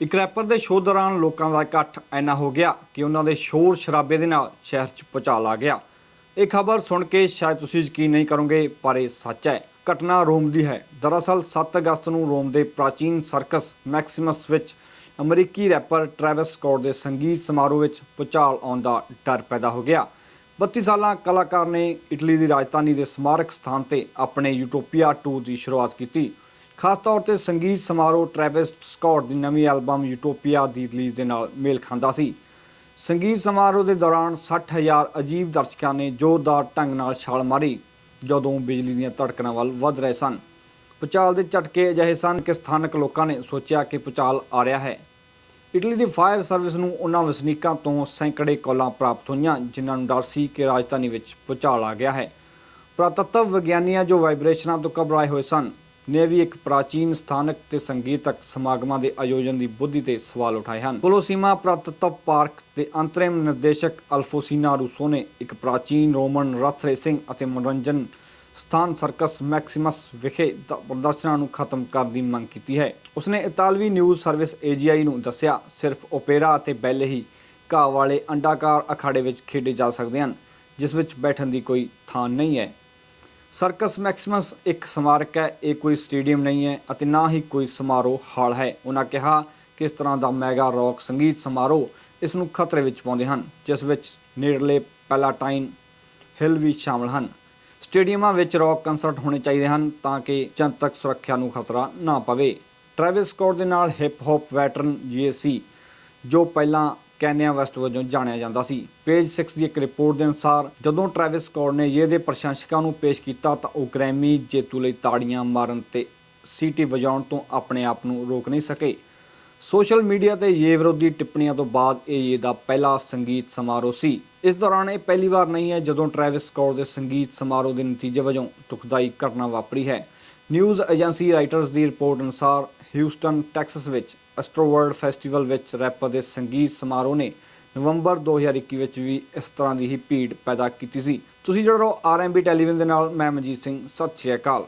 ਇੱਕ ਰੈਪਰ ਦੇ ਸ਼ੋਅ ਦੌਰਾਨ ਲੋਕਾਂ ਦਾ ਇਕੱਠ ਇੰਨਾ ਹੋ ਗਿਆ ਕਿ ਉਹਨਾਂ ਦੇ ਸ਼ੋਰ ਸ਼ਰਾਬੇ ਦੇ ਨਾਲ ਸ਼ਹਿਰ 'ਚ ਭੁਚਾਲ ਆ ਗਿਆ। ਇਹ ਖਬਰ ਸੁਣ ਕੇ ਸ਼ਾਇਦ ਤੁਸੀਂ ਯਕੀਨ ਨਹੀਂ ਕਰੋਗੇ, ਪਰ ਇਹ ਸੱਚ ਹੈ। ਘਟਨਾ ਰੋਮ ਦੀ ਹੈ। ਦਰਅਸਲ 7 ਅਗਸਤ ਨੂੰ ਰੋਮ ਦੇ ਪ੍ਰਾਚੀਨ ਸਰਕਸ ਮੈਕਸਿਮਸ ਵਿੱਚ ਅਮਰੀਕੀ ਰੈਪਰ ਟ੍ਰੈਵਿਸ ਸਕੌਟ ਦੇ ਸੰਗੀਤ ਸਮਾਰੋਹ ਵਿੱਚ ਭੁਚਾਲ ਆਉਣ ਦਾ ਡਰ ਪੈਦਾ ਹੋ ਗਿਆ। 32 ਸਾਲਾਂ ਕਲਾਕਾਰ ਨੇ ਇਟਲੀ ਦੀ ਰਾਜਧਾਨੀ ਦੇ ਸਮਾਰਕ ਸਥਾਨ ਤੇ ਆਪਣੇ ਯੂਟੋਪੀਆ ਟੂਰ ਦੀ ਸ਼ੁਰੂਆਤ ਕੀਤੀ। ਖਾਸ ਤੌਰ ਤੇ ਸੰਗੀਤ ਸਮਾਰੋਹ ਟ੍ਰੈਵਿਸ ਸਕਾਟ ਦੀ ਨਵੀਂ ਐਲਬਮ ਯੂਟੋਪੀਆ ਦੀ ਰਿਲੀਜ਼ ਦੇ ਨਾਲ ਮੇਲ ਖਾਂਦਾ ਸੀ। ਸੰਗੀਤ ਸਮਾਰੋਹ ਦੇ ਦੌਰਾਨ 60000 ਅਜੀਬ ਦਰਸ਼ਕਾਂ ਨੇ ਜ਼ੋਰਦਾਰ ਢੰਗ ਨਾਲ ਛਾਲ ਮਾਰੀ, ਜਦੋਂ ਬਿਜਲੀ ਦੀਆਂ ਧੜਕਣਾਂ ਵੱਲ ਵੱਧ ਰਹੇ ਸਨ। ਭੁਚਾਲ ਦੇ ਝਟਕੇ ਅਜਿਹੇ ਸਨ ਕਿ ਸਥਾਨਕ ਲੋਕਾਂ ਨੇ ਸੋਚਿਆ ਕਿ ਭੁਚਾਲ ਆ ਰਿਹਾ ਹੈ। ਇਟਲੀ ਦੀ ਫਾਇਰ ਸਰਵਿਸ ਨੂੰ ਉਹਨਾਂ ਵਸਨੀਕਾਂ ਤੋਂ ਸੈਂਕੜੇ ਕਾਲਾਂ ਪ੍ਰਾਪਤ ਹੋਈਆਂ, ਜਿਨ੍ਹਾਂ ਨੂੰ ਡਰ ਸੀ ਕਿ ਰਾਜਧਾਨੀ ਵਿੱਚ ਭੁਚਾਲ ਆ ਗਿਆ ਹੈ। ਪੁਰਾਤੱਤਵ ਵਿਗਿਆਨੀਆਂ ਜੋ ਵਾਈਬ੍ਰੇਸ਼ਨਾਂ ਤੋਂ ਘਬਰਾਏ ਹੋਏ ਸਨ ਨੇ ਵੀ ਇੱਕ ਪ੍ਰਾਚੀਨ ਸਥਾਨਕ ਤੇ ਸੰਗੀਤਕ ਸਮਾਗਮਾਂ ਦੇ ਆਯੋਜਨ ਦੀ ਬੁੱਧੀ ਤੇ ਸਵਾਲ ਉਠਾਏ ਹਨ। ਕੋਲੋਸੀਮਾ ਪੁਰਾਤੱਤਵ ਪਾਰਕ ਦੇ ਅੰਤਰਿਮ ਨਿਰਦੇਸ਼ਕ ਅਲਫੋਸੀਨਾ ਰੂਸੋ ਨੇ ਇੱਕ ਪ੍ਰਾਚੀਨ ਰੋਮਨ ਰਥ ਰੇਸਿੰਗ ਅਤੇ ਮਨੋਰੰਜਨ ਸਥਾਨ ਸਰਕਸ ਮੈਕਸਿਮਸ ਵਿਖੇ ਦ- ਪ੍ਰਦਰਸ਼ਨਾਂ ਨੂੰ ਖਤਮ ਕਰਨ ਦੀ ਮੰਗ ਕੀਤੀ ਹੈ। ਉਸਨੇ ਇਤਾਲਵੀ ਨਿਊਜ਼ ਸਰਵਿਸ ਏਜੀਆਈ ਨੂੰ ਦੱਸਿਆ, ਸਿਰਫ ਓਪੇਰਾ ਅਤੇ ਬੈਲੇ ਹੀ ਘਾਹ ਵਾਲੇ ਅੰਡਾਕਾਰ ਅਖਾੜੇ ਵਿੱਚ ਖੇਡੇ ਜਾ ਸਕਦੇ ਹਨ, ਜਿਸ ਵਿੱਚ ਬੈਠਣ ਦੀ ਕੋਈ ਥਾਂ ਨਹੀਂ ਹੈ। ਸਰਕਸ ਮੈਕਸਿਮਸ ਇੱਕ ਸਮਾਰਕ ਹੈ, ਇਹ ਕੋਈ ਸਟੇਡੀਅਮ ਨਹੀਂ ਹੈ ਅਤੇ ਨਾ ਹੀ ਕੋਈ ਸਮਾਰੋਹ ਹਾਲ ਹੈ। ਉਹਨਾਂ ਕਿਹਾ ਕਿ ਇਸ ਤਰ੍ਹਾਂ ਦਾ ਮੈਗਾ ਰੌਕ ਸੰਗੀਤ ਸਮਾਰੋਹ ਇਸ ਨੂੰ ਖਤਰੇ ਵਿੱਚ ਪਾਉਂਦੇ ਹਨ, ਜਿਸ ਵਿੱਚ ਨੇੜਲੇ ਪੈਲਾਟਾਈਨ ਹਿੱਲ ਵੀ ਸ਼ਾਮਲ ਹਨ। ਸਟੇਡੀਅਮਾਂ ਵਿੱਚ ਰੌਕ ਕੰਸਰਟ ਹੋਣੇ ਚਾਹੀਦੇ ਹਨ ਤਾਂ ਕਿ ਜਨਤਕ ਸੁਰੱਖਿਆ ਨੂੰ ਖਤਰਾ ਨਾ ਪਵੇ। ਟ੍ਰੈਵਿਸ ਸਕੌਟ ਦੇ ਨਾਲ ਹਿਪ ਹੌਪ ਵੈਟਰਨ ਜੀਏਸੀ ਜੋ ਪਹਿਲਾਂ ਕੈਨਿਆ ਵੈਸਟ ਵਜੋਂ ਜਾਣਿਆ ਜਾਂਦਾ ਸੀ। ਪੇਜ 6 ਦੀ ਇੱਕ ਰਿਪੋਰਟ ਦੇ ਅਨੁਸਾਰ, ਜਦੋਂ ਟ੍ਰੈਵਿਸ ਸਕੌਟ ਨੇ ਇਹ ਦੇ ਪ੍ਰਸ਼ੰਸਕਾਂ ਨੂੰ ਪੇਸ਼ ਕੀਤਾ ਤਾਂ ਉਹ ਗ੍ਰੈਮੀ ਜੇਤੂ ਲਈ ਤਾੜੀਆਂ ਮਾਰਨ ਤੇ ਸੀਟੀ ਵਜਾਉਣ ਤੋਂ ਆਪਣੇ ਆਪ ਨੂੰ ਰੋਕ ਨਹੀਂ ਸਕੇ। ਸੋਸ਼ਲ ਮੀਡੀਆ ਤੇ ਇਹ ਵਿਰੋਧੀ ਟਿੱਪਣੀਆਂ ਤੋਂ ਬਾਅਦ ਇਹ ਇਹ ਦਾ ਪਹਿਲਾ ਸੰਗੀਤ ਸਮਾਰੋਹ ਸੀ। ਇਸ ਦੌਰਾਨ ਇਹ ਪਹਿਲੀ ਵਾਰ ਨਹੀਂ ਹੈ ਜਦੋਂ ਟ੍ਰੈਵਿਸ ਸਕੌਟ ਦੇ ਸੰਗੀਤ ਸਮਾਰੋਹ ਦੇ ਨਤੀਜੇ ਵਜੋਂ ਦੁਖਦਾਈ ਘਟਨਾ ਵਾਪਰੀ ਹੈ। ਨਿਊਜ਼ ਏਜੰਸੀ ਰਾਈਟਰਸ ਦੀ ਰਿਪੋਰਟ ਅਨੁਸਾਰ, ਹਿਊਸਟਨ, ਟੈਕਸਸ ਵਿੱਚ ਐਸਟ੍ਰੋਵਰਲਡ ਫੈਸਟੀਵਲ ਵਿੱਚ ਰੈਪਰ ਦੇ ਸੰਗੀਤ ਸਮਾਰੋਹ ਨੇ ਨਵੰਬਰ 2021 ਵਿੱਚ ਵੀ ਇਸ ਤਰ੍ਹਾਂ ਦੀ ਹੀ ਭੀੜ ਪੈਦਾ ਕੀਤੀ ਸੀ। ਤੁਸੀਂ ਜੁੜ ਰਹੋ ਆਰਐਮਬੀ ਟੈਲੀਵਿਜ਼ਨ ਦੇ ਨਾਲ, ਮੈਂ ਮਨਜੀਤ ਸਿੰਘ, ਸਤਿ ਸ਼੍ਰੀ ਅਕਾਲ।